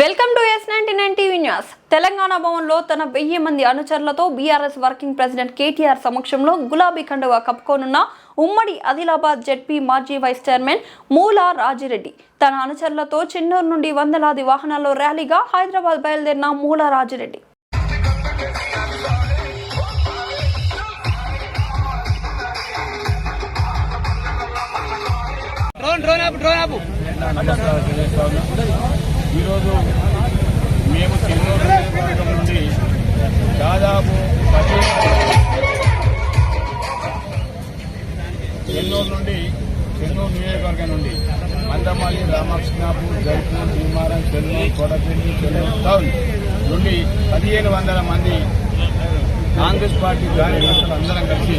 Welcome to S ninety nine TV news Telangana భవన్లో తన వెయ్యి మంది అనుచరులతో బీఆర్ఎస్ వర్కింగ్ ప్రెసిడెంట్ కేటీఆర్ సమక్షంలో గులాబీ కండువా కప్పుకోనున్న ఉమ్మడి ఆదిలాబాద్ జెడ్పీ మాజీ వైస్ చైర్మన్ మూలా రాజిరెడ్డి. తన అనుచరులతో చెన్నూరు నుండి వందలాది వాహనాల్లో ర్యాలీగా హైదరాబాద్ బయలుదేరిన మూలా రాజిరెడ్డి. డ్రోన్ డ్రోన్ ఆపు డ్రోన్ ఆపు. ఈరోజు మేము చెన్నూరు నియోజకవర్గం నుండి దాదాపు చెన్నూరు నుండి చెన్నూరు నియోజకవర్గం నుండి మందమల్లి రామకృష్ణాపూర్ జైపూర్ భీమారం చెన్నూరు కొడపల్లి చెన్నూరు టౌన్ నుండి పదిహేను వందల మంది కాంగ్రెస్ పార్టీ కార్యకర్తలు అందరం కలిసి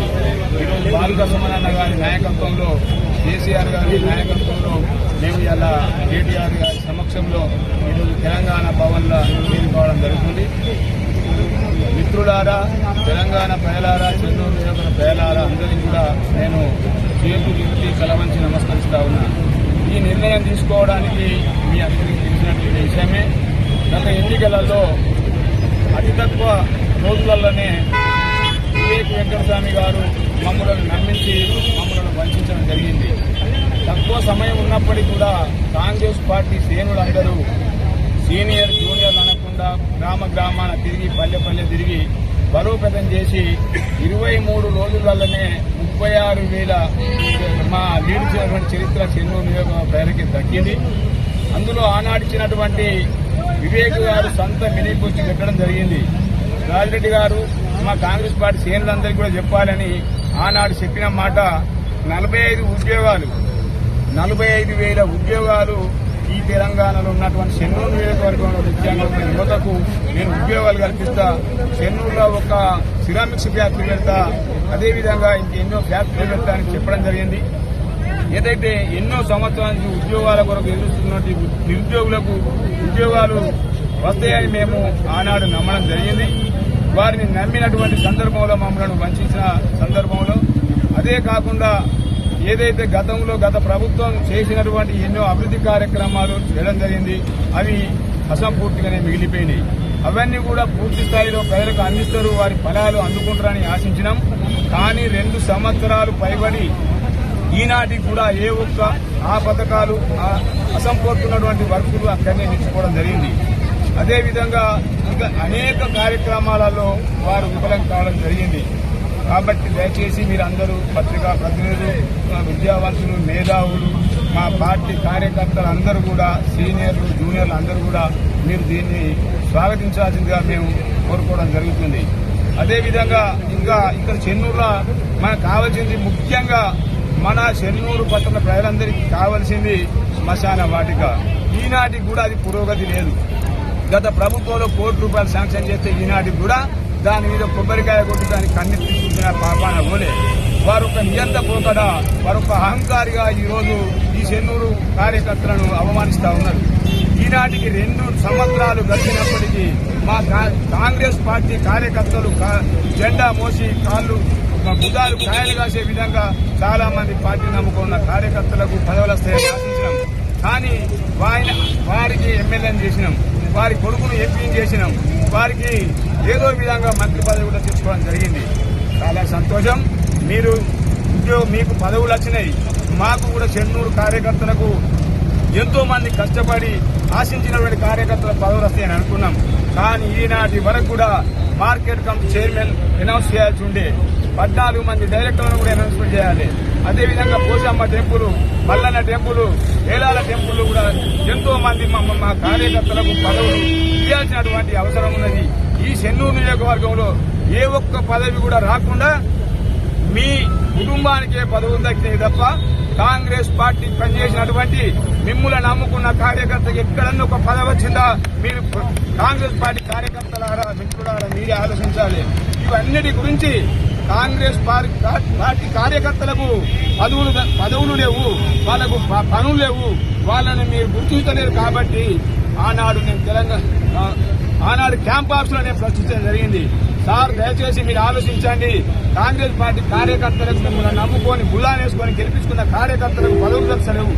ఈరోజు బాలుక సుమనన్న గారి నాయకత్వంలో కేసీఆర్ గారి నాయకత్వంలో మేము ఇలా కేటీఆర్ గారి సమక్షంలో ఈరోజు తెలంగాణ భవన్లో చేరుకోవడం జరుగుతుంది. మిత్రులారా తెలంగాణ ప్రజలారా చెన్నూరు నియోజకవర్గ ప్రజలారా అందరికీ కూడా నేను చేతులు ఎత్తి కలవంచి నమస్కరిస్తా ఉన్నా. ఈ నిర్ణయం తీసుకోవడానికి మీ అందరికీ తెలిసినటువంటి విషయమే. గత ఎన్నికలలో తక్కువ రోజులలోనే వివేక్ వెంకటస్వామి గారు మమ్మలను నమ్మించి మమ్మలను వంచడం జరిగింది. తక్కువ సమయం ఉన్నప్పటికీ కూడా కాంగ్రెస్ పార్టీ శ్రేణులందరూ సీనియర్ జూనియర్ అనకుండా గ్రామ గ్రామాన తిరిగి పల్లె పల్లె తిరిగి బలోపేతం చేసి ఇరవై మూడు రోజులలోనే ముప్పై ఆరు వేల మా లీడ్ చేసినటువంటి చరిత్ర చెన్నూరు నియోజకవర్గ ప్రజలకి దక్కింది. అందులో ఆనాడిచ్చినటువంటి వివేక్ గారు సొంత మినీ పోస్ట్ పెట్టడం జరిగింది. రాజిరెడ్డి గారు మా కాంగ్రెస్ పార్టీ శ్రేణులందరికీ కూడా చెప్పాలని ఆనాడు చెప్పిన మాట నలభై ఐదు ఉద్యోగాలు నలభై ఐదు వేల ఉద్యోగాలు ఈ తెలంగాణలో ఉన్నటువంటి చెన్నూరు నియోజకవర్గంలో ముఖ్యంగా యువతకు నేను ఉద్యోగాలు కల్పిస్తా చెన్నూరులో ఒక సిరామిక్స్ ఫ్యాక్టరీ పెడతా అదేవిధంగా ఇంకెన్నో ఫ్యాక్టరీలు పెడతా అని చెప్పడం జరిగింది. ఏదైతే ఎన్నో సంవత్సరాల నుంచి ఉద్యోగాల కొరకు ఎదురుస్తున్నటువంటి నిరుద్యోగులకు ఉద్యోగాలు వస్తాయని మేము ఆనాడు నమ్మడం జరిగింది. వారిని నమ్మినటువంటి సందర్భంలో మమ్మల్ని వంచిన సందర్భంలో అదే కాకుండా ఏదైతే గతంలో గత ప్రభుత్వం చేసినటువంటి ఎన్నో అభివృద్ధి కార్యక్రమాలు చేయడం జరిగింది అవి అసంపూర్తిగానే మిగిలిపోయినాయి. అవన్నీ కూడా పూర్తి స్థాయిలో ప్రజలకు అందిస్తారు వారి ఫలాలు అందుకుంటారని ఆశించినాం. కానీ రెండు సంవత్సరాలు పైబడి ఈనాటికి కూడా ఏ ఒక్క ఆ పథకాలు ఆ అసంపూర్తున్నటువంటి వర్కులు అక్కడనే నిలిచిపోవడం జరిగింది. అదేవిధంగా ఇంకా అనేక కార్యక్రమాలలో వారు విఫలం కావడం జరిగింది. కాబట్టి దయచేసి మీరందరూ పత్రికా ప్రతినిధులు మా విద్యావంతులు మేధావులు మా పార్టీ కార్యకర్తలు అందరూ కూడా సీనియర్లు జూనియర్లు అందరూ కూడా మీరు దీన్ని స్వాగతించాల్సిందిగా మేము కోరుకోవడం జరుగుతుంది. అదేవిధంగా ఇంకా ఇక్కడ చెన్నూరులో మనకు కావాల్సింది ముఖ్యంగా మన చెన్నూరు పట్టణ ప్రజలందరికీ కావలసింది శ్మశాన వాటిక. ఈనాటికి కూడా అది పురోగతి లేదు. గత ప్రభుత్వంలో కోటి రూపాయలు శాంక్షన్ చేస్తే ఈనాటికి కూడా దాని మీద కొబ్బరికాయ కొట్టి దాన్ని కన్నెత్తి చూసిన పాపాన పోలే వారు ఒక నియంత పోకడ వారు ఒక అహంకారిగా ఈరోజు ఈ చెన్నూరు కార్యకర్తలను అవమానిస్తూ ఉన్నారు. ఈనాటికి రెండు సంవత్సరాలు గడిచినప్పటికీ మా కా- కాంగ్రెస్ పార్టీ కార్యకర్తలు జెండా మోసి కాళ్ళు మా బుధాలు కాసే విధంగా చాలా మంది పార్టీ నమ్ముకున్న కార్యకర్తలకు పదవుల వస్తాయని ఆశించినాం. కానీ వారిని వారికి ఎమ్మెల్యేని చేసినాం. వారి కొడుకును ఎంపీని చేసినాం. వారికి ఏదో విధంగా మంత్రి పదవి కూడా తెచ్చుకోవడం జరిగింది. చాలా సంతోషం. మీరు ఉద్యోగ మీకు పదవులు వచ్చినాయి. మాకు కూడా చెన్నూరు కార్యకర్తలకు ఎంతో మంది కష్టపడి ఆశించినటువంటి కార్యకర్తల పదవులు వస్తాయని అనుకున్నాం. కానీ ఈనాటి వరకు కూడా మార్కెట్ కమిటీ చైర్మన్ అనౌన్స్ చేయాల్సి ఉండే పద్నాలుగు మంది డైరెక్టర్లను కూడా అనౌన్స్మెంట్ చేయాలి. అదేవిధంగా పోషమ్మ టెంపుల్ మల్లన్న టెంపుల్ ఏలాల టెంపుల్ కూడా ఎంతో మంది మా కార్యకర్తలకు పదవులు ఇవ్వాల్సినటువంటి అవసరం ఉన్నది. ఈ చెన్నూరు నియోజకవర్గంలో ఏ ఒక్క పదవి కూడా రాకుండా మీ కుటుంబానికే పదవులు దక్కినవి తప్ప కాంగ్రెస్ పార్టీ పనిచేసినటువంటి మిమ్ములను నమ్ముకున్న కార్యకర్తకి ఎక్కడన్నా ఒక పదవి వచ్చిందా? మీరు కాంగ్రెస్ పార్టీ కార్యకర్తలారా మిత్రులారా మీరే ఆలోచించాలి. ఇవన్నిటి గురించి కాంగ్రెస్ పార్టీ కార్యకర్తలకు పదవులు పదవులు లేవు వాళ్ళకు పనులు లేవు వాళ్ళని మీరు గుర్తించలేరు కాబట్టి ఆనాడు నేను తెలంగాణ ఆనాడు క్యాంప్ ఆఫీస్లో నేను ప్రశ్నించడం జరిగింది. సార్ దయచేసి మీరు ఆలోచించండి. కాంగ్రెస్ పార్టీ కార్యకర్తలకు మిమ్మల్ని నమ్ముకొని గుల్లానేసుకొని గెలిపించుకున్న కార్యకర్తలకు పదవులు దర్శలేవు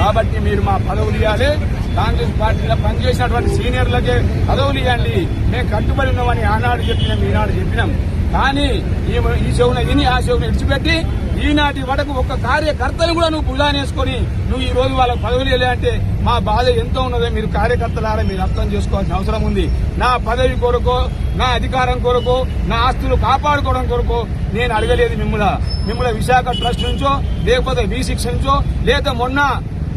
కాబట్టి మీరు మా పదవులు ఇవ్వాలి. కాంగ్రెస్ పార్టీలో పనిచేసినటువంటి సీనియర్లకే పదవులు ఇవ్వండి. మేము కట్టుబడి ఉన్నామని ఆనాడు చెప్పినాం ఈనాడు చెప్పినాం. కానీ ఈ ఈ చెవున విని ఆ చెవున విడిచిపెట్టి ఈనాటి వరకు ఒక కార్యకర్తను కూడా నువ్వు భుజానేసుకొని నువ్వు ఈ రోజు వాళ్ళ పదవులు వెళ్ళే అంటే మా బాధ ఎంతో ఉన్నదో మీరు కార్యకర్తలారా మీరు అర్థం చేసుకోవాల్సిన అవసరం ఉంది. నా పదవి కొరకు నా అధికారం కొరకు నా ఆస్తులు కాపాడుకోవడం కొరకు నేను అడగలేదు మిమ్మల్ని మిమ్మల్ని విశాఖ ట్రస్ట్ నుంచో లేకపోతే వి సిక్స్ నుంచో లేదా మొన్న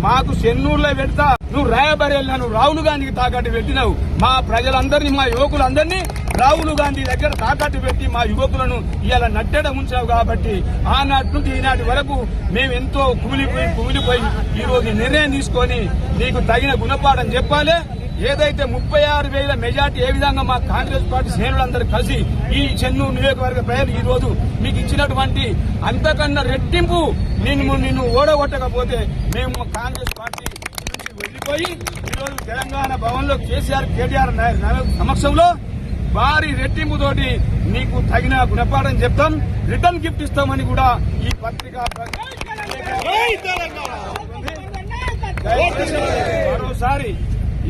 మాకు చెన్నూరులో పెడతా. నువ్వు రాయబరి వెళ్ళినాను రాహుల్ గాంధీకి తాకట్టు పెట్టినావు. మా ప్రజలందరినీ మా యువకులందరినీ రాహుల్ గాంధీ దగ్గర తాకట్టు పెట్టి మా యువకులను ఇలా నట్టెడ ఉంచావు కాబట్టి ఆనాటి నుంచి ఈనాటి వరకు మేము ఎంతో కుమిలిపోయి కుమిలిపోయి ఈ రోజు నిర్ణయం తీసుకొని నీకు తగిన గుణపాఠం చెప్పాలి. ఏదైతే ముప్పై ఆరు వేల మెజార్టీ ఏ విధంగా మా కాంగ్రెస్ పార్టీ శ్రేణులందరూ కలిసి ఈ చెన్నూరు నియోజకవర్గ ప్రజలు ఈ రోజు మీకు ఇచ్చినటువంటి అంతకన్నా రెట్టింపు నిన్ను నిన్ను ఓడగొట్టకపోతే మేము కాంగ్రెస్ పార్టీ నుంచి వెళ్ళిపోయి ఈరోజు తెలంగాణ భవన్లో కేసీఆర్ కేటీఆర్ సమక్షంలో భారీ రెట్టింపు తోటి నీకు తగిన గుణపాఠం చెప్తాం. రిటర్న్ గిఫ్ట్ ఇస్తామని కూడా ఈ పత్రిక మరోసారి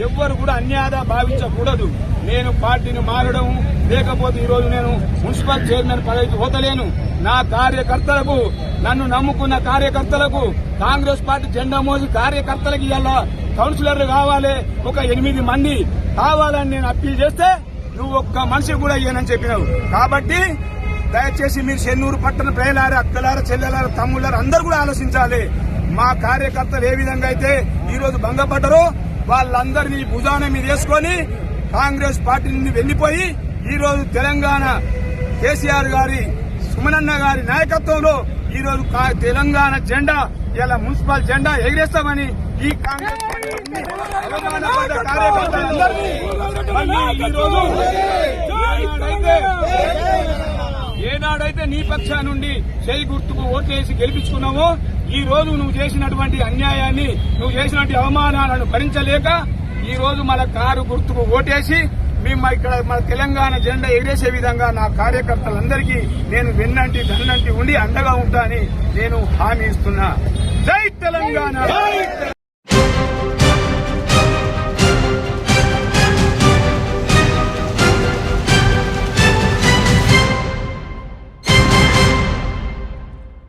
ఎవ్వరు కూడా అన్యాయ భావించకూడదు. నేను పార్టీని మారడం లేకపోతే ఈ రోజు నేను మున్సిపల్ చైర్మన్ పదవికి పోతలేను. నా కార్యకర్తలకు నన్ను నమ్ముకున్న కార్యకర్తలకు కాంగ్రెస్ పార్టీ జెండా మోసి కార్యకర్తలకు ఇలా కౌన్సిలర్లు కావాలి. ఒక ఎనిమిది మంది కావాలని నేను అప్పీల్ చేస్తే నువ్వు ఒక్క మనిషి కూడా ఇయ్యనని చెప్పినావు. కాబట్టి దయచేసి మీరు చెన్నూరు పట్టణ ప్రజలారా అక్కలారు చెల్లెలారా తమ్ముళ్ళారు అందరూ కూడా ఆలోచించాలి. మా కార్యకర్తలు ఏ విధంగా అయితే ఈరోజు భంగపడ్డరో వాళ్ళందరినీ భుజాన మీద వేసుకొని కాంగ్రెస్ పార్టీ నుండి వెళ్ళిపోయి ఈ రోజు తెలంగాణ కేసీఆర్ గారి సుమనన్న గారి నాయకత్వంలో ఈ రోజు కా- తెలంగాణ జెండా ఇలా మున్సిపల్ జెండా ఎగిరేస్తామని ఈ కాంగ్రెస్ పార్టీ కార్యకర్తలందరినీ ఏనాడైతే ఏనాడైతే నీ పక్షా నుండి చేయి గుర్తుకు ఓట్లేసి గెలిపించుకున్నావో ఈ రోజు నువ్వు చేసినటువంటి అన్యాయాన్ని నువ్వు చేసినటువంటి అవమానాలను భరించలేక ఈ రోజు మన కారు గుర్తుకు ఓటేసి మేము ఇక్కడ మన తెలంగాణ జెండా ఎగిరేసే విధంగా నా కార్యకర్తలందరికీ నేను వెన్నంటి దన్నంటి ఉండి అండగా ఉంటానని నేను హామీ ఇస్తున్నా. జై తెలంగాణ!